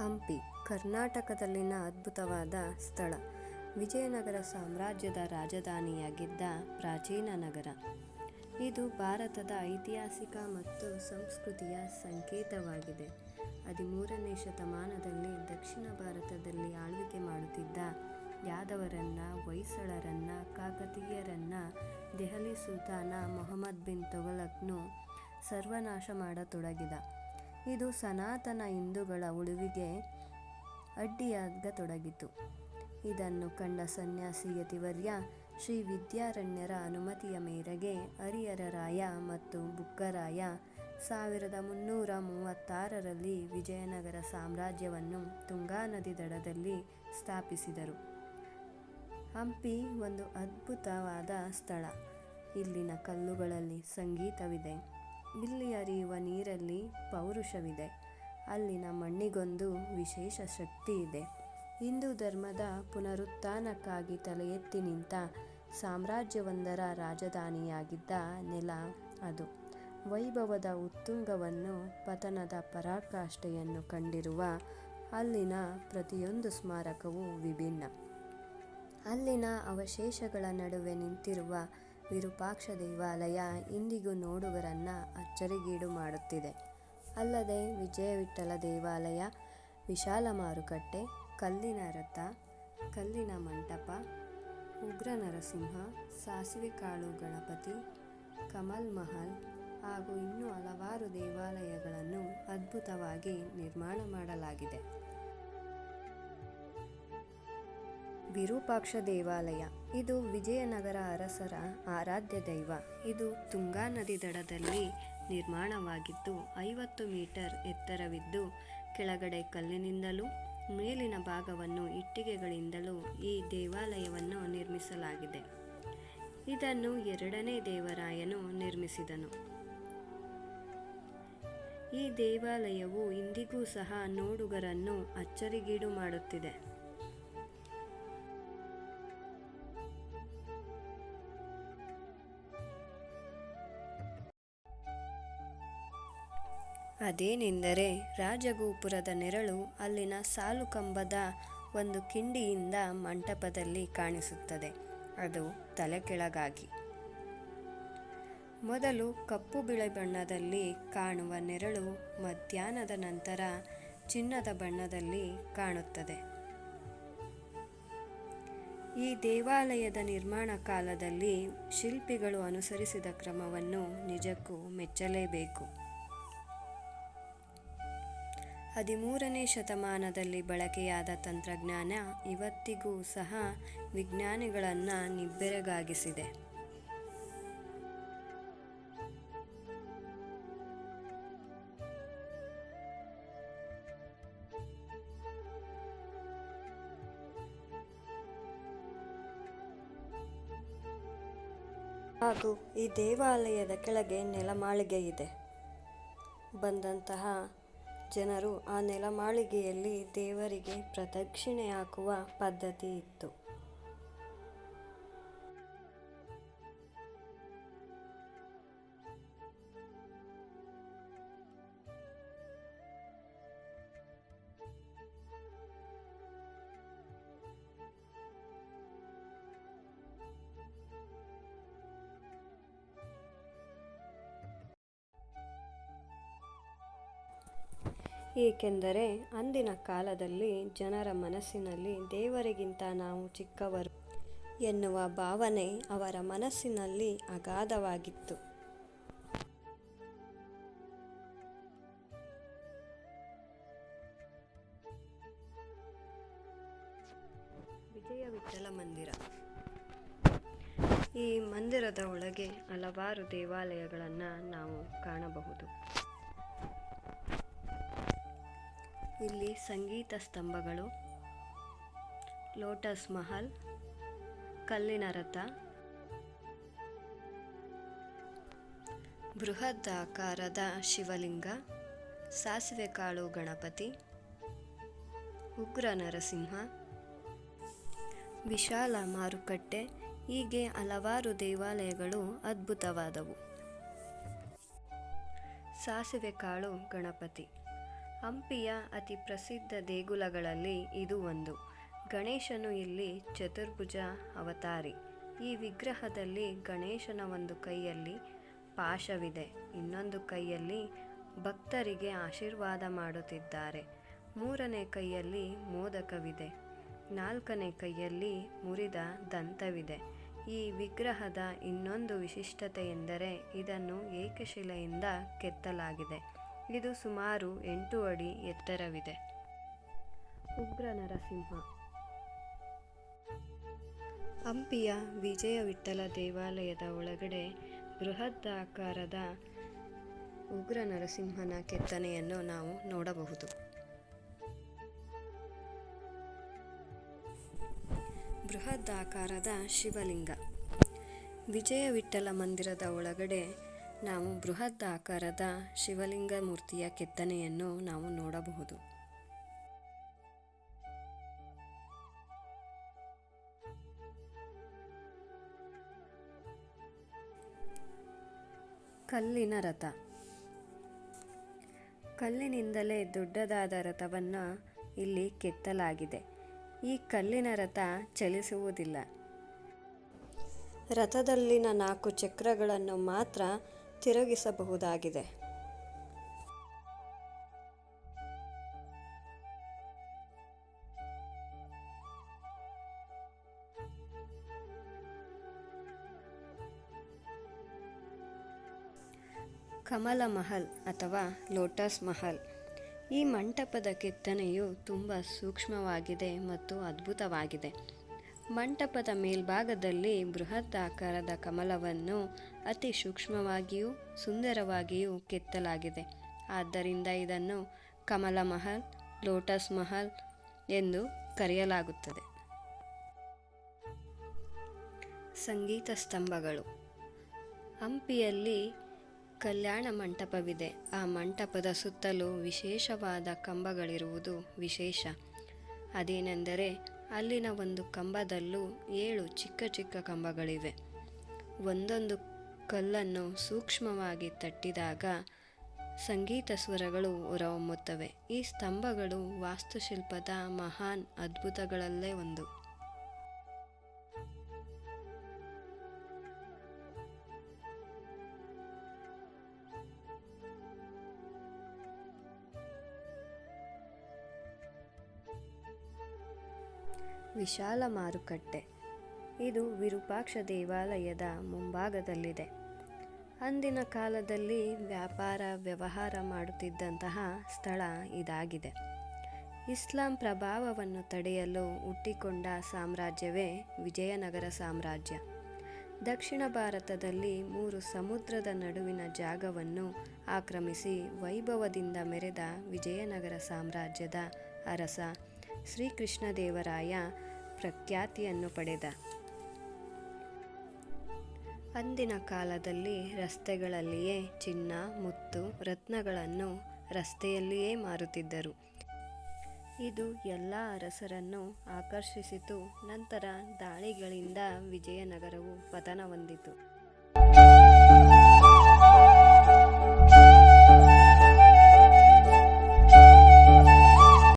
ಹಂಪಿ, ಕರ್ನಾಟಕದಲ್ಲಿನ ಅದ್ಭುತವಾದ ಸ್ಥಳ. ವಿಜಯನಗರ ಸಾಮ್ರಾಜ್ಯದ ರಾಜಧಾನಿಯಾಗಿದ್ದ ಪ್ರಾಚೀನ ನಗರ. ಇದು ಭಾರತದ ಐತಿಹಾಸಿಕ ಮತ್ತು ಸಂಸ್ಕೃತಿಯ ಸಂಕೇತವಾಗಿದೆ. ಹದಿಮೂರನೇ ಶತಮಾನದಲ್ಲಿ ದಕ್ಷಿಣ ಭಾರತದಲ್ಲಿ ಆಳ್ವಿಕೆ ಮಾಡುತ್ತಿದ್ದ ಯಾದವರನ್ನ, ಹೊಯ್ಸಳರನ್ನ, ಕಾಕತೀಯರನ್ನ ದೆಹಲಿ ಸುಲ್ತಾನ ಮೊಹಮ್ಮದ್ ಬಿನ್ ತೊಗಲಕ್ನು ಸರ್ವನಾಶ ಮಾಡತೊಡಗಿದ. ಇದು ಸನಾತನ ಹಿಂದೂಗಳ ಉಳಿವಿಗೆ ಅಡ್ಡಿಯಾಗತೊಡಗಿತು. ಇದನ್ನು ಕಂಡ ಸನ್ಯಾಸಿ ಯತಿವರ್ಯ ಶ್ರೀ ವಿದ್ಯಾರಣ್ಯರ ಅನುಮತಿಯ ಮೇರೆಗೆ ಹರಿಹರರಾಯ ಮತ್ತು ಬುಕ್ಕರಾಯ ಸಾವಿರದ ಮುನ್ನೂರ ಮೂವತ್ತಾರರಲ್ಲಿ ವಿಜಯನಗರ ಸಾಮ್ರಾಜ್ಯವನ್ನು ತುಂಗಾ ನದಿ ದಡದಲ್ಲಿ ಸ್ಥಾಪಿಸಿದರು. ಹಂಪಿ ಒಂದು ಅದ್ಭುತವಾದ ಸ್ಥಳ. ಇಲ್ಲಿನ ಕಲ್ಲುಗಳಲ್ಲಿ ಸಂಗೀತವಿದೆ. ಇಲ್ಲಿ ಹರಿಯುವ ನೀರಲ್ಲಿ ಪೌರುಷವಿದೆ. ಅಲ್ಲಿನ ಮಣ್ಣಿಗೊಂದು ವಿಶೇಷ ಶಕ್ತಿ ಇದೆ. ಹಿಂದೂ ಧರ್ಮದ ಪುನರುತ್ಥಾನಕ್ಕಾಗಿ ತಲೆ ಎತ್ತಿ ನಿಂತ ಸಾಮ್ರಾಜ್ಯವೊಂದರ ರಾಜಧಾನಿಯಾಗಿದ್ದ ನೆಲ ಅದು. ವೈಭವದ ಉತ್ತುಂಗವನ್ನು ಪತನದ ಪರಾಕಾಷ್ಠೆಯನ್ನು ಕಂಡಿರುವ ಅಲ್ಲಿನ ಪ್ರತಿಯೊಂದು ಸ್ಮಾರಕವೂ ವಿಭಿನ್ನ. ಅಲ್ಲಿನ ಅವಶೇಷಗಳ ನಡುವೆ ನಿಂತಿರುವ ವಿರೂಪಾಕ್ಷ ದೇವಾಲಯ ಇಂದಿಗೂ ನೋಡುಗರನ್ನು ಅಚ್ಚರಿಗೀಡು ಮಾಡುತ್ತಿದೆ. ಅಲ್ಲದೆ ವಿಜಯವಿಠಲ ದೇವಾಲಯ, ವಿಶಾಲ ಮಾರುಕಟ್ಟೆ, ಕಲ್ಲಿನ ರಥ, ಕಲ್ಲಿನ ಮಂಟಪ, ಉಗ್ರ ನರಸಿಂಹ, ಸಾಸಿವೆ ಕಾಳು ಗಣಪತಿ, ಕಮಲ್ ಮಹಲ್ ಹಾಗೂ ಇನ್ನೂ ಹಲವಾರು ದೇವಾಲಯಗಳನ್ನು ಅದ್ಭುತವಾಗಿ ನಿರ್ಮಾಣ ಮಾಡಲಾಗಿದೆ. ವಿರೂಪಾಕ್ಷ ದೇವಾಲಯ. ಇದು ವಿಜಯನಗರ ಅರಸರ ಆರಾಧ್ಯ ದೈವ. ಇದು ತುಂಗಾ ನದಿ ದಡದಲ್ಲಿ ನಿರ್ಮಾಣವಾಗಿದ್ದು, ಐವತ್ತು ಮೀಟರ್ ಎತ್ತರವಿದ್ದು, ಕೆಳಗಡೆ ಕಲ್ಲಿನಿಂದಲೂ ಮೇಲಿನ ಭಾಗವನ್ನು ಇಟ್ಟಿಗೆಗಳಿಂದಲೂ ಈ ದೇವಾಲಯವನ್ನು ನಿರ್ಮಿಸಲಾಗಿದೆ. ಇದನ್ನು ಎರಡನೇ ದೇವರಾಯನು ನಿರ್ಮಿಸಿದನು. ಈ ದೇವಾಲಯವು ಇಂದಿಗೂ ಸಹ ನೋಡುಗರನ್ನು ಅಚ್ಚರಿಗೀಡು ಮಾಡುತ್ತಿದೆ. ಅದೇನೆಂದರೆ ರಾಜಗೋಪುರದ ನೆರಳು ಅಲ್ಲಿನ ಸಾಲು ಕಂಬದ ಒಂದು ಕಿಂಡಿಯಿಂದ ಮಂಟಪದಲ್ಲಿ ಕಾಣಿಸುತ್ತದೆ. ಅದು ತಲೆಕೆಳಗಾಗಿ. ಮೊದಲು ಕಪ್ಪು ಬಿಳಿ ಬಣ್ಣದಲ್ಲಿ ಕಾಣುವ ನೆರಳು ಮಧ್ಯಾಹ್ನದ ನಂತರ ಚಿನ್ನದ ಬಣ್ಣದಲ್ಲಿ ಕಾಣುತ್ತದೆ. ಈ ದೇವಾಲಯದ ನಿರ್ಮಾಣ ಕಾಲದಲ್ಲಿ ಶಿಲ್ಪಿಗಳು ಅನುಸರಿಸಿದ ಕ್ರಮವನ್ನು ನಿಜಕ್ಕೂ ಮೆಚ್ಚಲೇಬೇಕು. ಹದಿಮೂರನೇ ಶತಮಾನದಲ್ಲಿ ಬಳಕೆಯಾದ ತಂತ್ರಜ್ಞಾನ ಇವತ್ತಿಗೂ ಸಹ ವಿಜ್ಞಾನಿಗಳನ್ನು ನಿಬ್ಬೆರಗಾಗಿಸಿದೆ. ಹಾಗೂ ಈ ದೇವಾಲಯದ ಕೆಳಗೆ ನೆಲಮಾಳಿಗೆ ಇದೆ. ಬಂದಂತಹ ಜನರು ಆ ನೆಲಮಾಳಿಗೆಯಲ್ಲಿ ದೇವರಿಗೆ ಪ್ರದಕ್ಷಿಣೆ ಹಾಕುವ ಪದ್ಧತಿ ಇತ್ತು ಏಕೆಂದರೆ ಅಂದಿನ ಕಾಲದಲ್ಲಿ ಜನರ ಮನಸ್ಸಿನಲ್ಲಿ ದೇವರಿಗಿಂತ ನಾವು ಚಿಕ್ಕವರು ಎನ್ನುವ ಭಾವನೆ ಅವರ ಮನಸ್ಸಿನಲ್ಲಿ ಅಗಾಧವಾಗಿತ್ತು. ವಿಜಯ ವಿಠಲ ಮಂದಿರ. ಈ ಮಂದಿರದ ಒಳಗೆ ಹಲವಾರು ದೇವಾಲಯಗಳನ್ನು ನಾವು ಕಾಣಬಹುದು. ಇಲ್ಲಿ ಸಂಗೀತ ಸ್ತಂಭಗಳು, ಲೋಟಸ್ ಮಹಲ್, ಕಲ್ಲಿನ ರಥ, ಬೃಹದಾಕಾರದ ಶಿವಲಿಂಗ, ಸಾಸಿವೆ ಕಾಳು ಗಣಪತಿ, ಉಗ್ರ ನರಸಿಂಹ, ವಿಶಾಲ ಮಾರುಕಟ್ಟೆ, ಹೀಗೆ ಹಲವಾರು ದೇವಾಲಯಗಳು ಅದ್ಭುತವಾದವು. ಸಾಸಿವೆ ಕಾಳು ಗಣಪತಿ. ಹಂಪಿಯ ಅತಿ ಪ್ರಸಿದ್ಧ ದೇಗುಲಗಳಲ್ಲಿ ಇದು ಒಂದು. ಗಣೇಶನು ಇಲ್ಲಿ ಚತುರ್ಭುಜ ಅವತಾರಿ. ಈ ವಿಗ್ರಹದಲ್ಲಿ ಗಣೇಶನ ಒಂದು ಕೈಯಲ್ಲಿ ಪಾಶವಿದೆ. ಇನ್ನೊಂದು ಕೈಯಲ್ಲಿ ಭಕ್ತರಿಗೆ ಆಶೀರ್ವಾದ ಮಾಡುತ್ತಿದ್ದಾರೆ. ಮೂರನೇ ಕೈಯಲ್ಲಿ ಮೋದಕವಿದೆ. ನಾಲ್ಕನೇ ಕೈಯಲ್ಲಿ ಮುರಿದ ದಂತವಿದೆ. ಈ ವಿಗ್ರಹದ ಇನ್ನೊಂದು ವಿಶಿಷ್ಟತೆ ಎಂದರೆ ಇದನ್ನು ಏಕಶಿಲೆಯಿಂದ ಕೆತ್ತಲಾಗಿದೆ. ಇದು ಸುಮಾರು ಎಂಟು ಅಡಿ ಎತ್ತರವಿದೆ. ಉಗ್ರ ನರಸಿಂಹ ಹಂಪಿಯ ವಿಜಯ ವಿಠ್ಠಲ ದೇವಾಲಯದ ಒಳಗಡೆ ಬೃಹದಾಕಾರದ ಉಗ್ರ ನರಸಿಂಹನ ಕೆತ್ತನೆಯನ್ನು ನಾವು ನೋಡಬಹುದು. ಬೃಹದಾಕಾರದ ಶಿವಲಿಂಗ. ವಿಜಯ ವಿಠ್ಠಲ ಮಂದಿರದ ಒಳಗಡೆ ನಾವು ಬೃಹತ್ ಆಕಾರದ ಶಿವಲಿಂಗ ಮೂರ್ತಿಯ ಕೆತ್ತನೆಯನ್ನು ನಾವು ನೋಡಬಹುದು. ಕಲ್ಲಿನ ರಥ. ಕಲ್ಲಿನಿಂದಲೇ ದೊಡ್ಡದಾದ ರಥವನ್ನು ಇಲ್ಲಿ ಕೆತ್ತಲಾಗಿದೆ. ಈ ಕಲ್ಲಿನ ರಥ ಚಲಿಸುವುದಿಲ್ಲ. ರಥದಲ್ಲಿನ ನಾಲ್ಕು ಚಕ್ರಗಳನ್ನು ಮಾತ್ರ ತಿರುಗಿಸಬಹುದಾಗಿದೆ. ಕಮಲ ಮಹಲ್ ಅಥವಾ ಲೋಟಸ್ ಮಹಲ್. ಈ ಮಂಟಪದ ಕೆತ್ತನೆಯು ತುಂಬ ಸೂಕ್ಷ್ಮವಾಗಿದೆ ಮತ್ತು ಅದ್ಭುತವಾಗಿದೆ. ಮಂಟಪದ ಮೇಲ್ಭಾಗದಲ್ಲಿ ಬೃಹತ್ ಆಕಾರದ ಕಮಲವನ್ನು ಅತಿ ಸೂಕ್ಷ್ಮವಾಗಿಯೂ ಸುಂದರವಾಗಿಯೂ ಕೆತ್ತಲಾಗಿದೆ. ಆದ್ದರಿಂದ ಇದನ್ನು ಕಮಲ ಮಹಲ್, ಲೋಟಸ್ ಮಹಲ್ ಎಂದು ಕರೆಯಲಾಗುತ್ತದೆ. ಸಂಗೀತ ಸ್ತಂಭಗಳು. ಹಂಪಿಯಲ್ಲಿ ಕಲ್ಯಾಣ ಮಂಟಪವಿದೆ. ಆ ಮಂಟಪದ ಸುತ್ತಲೂ ವಿಶೇಷವಾದ ಕಂಬಗಳಿರುವುದು ವಿಶೇಷ. ಅದೇನೆಂದರೆ ಅಲ್ಲಿನ ಒಂದು ಕಂಬದಲ್ಲೂ ಏಳು ಚಿಕ್ಕ ಚಿಕ್ಕ ಕಂಬಗಳಿವೆ. ಒಂದೊಂದು ಕಲ್ಲನ್ನು ಸೂಕ್ಷ್ಮವಾಗಿ ತಟ್ಟಿದಾಗ ಸಂಗೀತ ಸ್ವರಗಳು ಹೊರಹೊಮ್ಮುತ್ತವೆ. ಈ ಸ್ತಂಭಗಳು ವಾಸ್ತುಶಿಲ್ಪದ ಮಹಾನ್ ಅದ್ಭುತಗಳಲ್ಲೇ ಒಂದು. ವಿಶಾಲ ಮಾರುಕಟ್ಟೆ. ಇದು ವಿರೂಪಾಕ್ಷ ದೇವಾಲಯದ ಮುಂಭಾಗದಲ್ಲಿದೆ. ಅಂದಿನ ಕಾಲದಲ್ಲಿ ವ್ಯಾಪಾರ ವ್ಯವಹಾರ ಮಾಡುತ್ತಿದ್ದಂತಹ ಸ್ಥಳ ಇದಾಗಿದೆ. ಇಸ್ಲಾಂ ಪ್ರಭಾವವನ್ನು ತಡೆಯಲು ಹುಟ್ಟಿಕೊಂಡ ಸಾಮ್ರಾಜ್ಯವೇ ವಿಜಯನಗರ ಸಾಮ್ರಾಜ್ಯ. ದಕ್ಷಿಣ ಭಾರತದಲ್ಲಿ ಮೂರು ಸಮುದ್ರದ ನಡುವಿನ ಜಾಗವನ್ನು ಆಕ್ರಮಿಸಿ ವೈಭವದಿಂದ ಮೆರೆದ ವಿಜಯನಗರ ಸಾಮ್ರಾಜ್ಯದ ಅರಸ ಶ್ರೀಕೃಷ್ಣದೇವರಾಯ ಪ್ರಖ್ಯಾತಿಯನ್ನು ಪಡೆದ. ಅಂದಿನ ಕಾಲದಲ್ಲಿ ರಸ್ತೆಗಳಲ್ಲಿಯೇ ಚಿನ್ನ, ಮುತ್ತು, ರತ್ನಗಳನ್ನು ರಸ್ತೆಯಲ್ಲಿಯೇ ಮಾರುತ್ತಿದ್ದರು. ಇದು ಎಲ್ಲ ಅರಸರನ್ನು ಆಕರ್ಷಿಸಿತು. ನಂತರ ದಾಳಿಗಳಿಂದ ವಿಜಯನಗರವು ಪತನ ಹೊಂದಿತು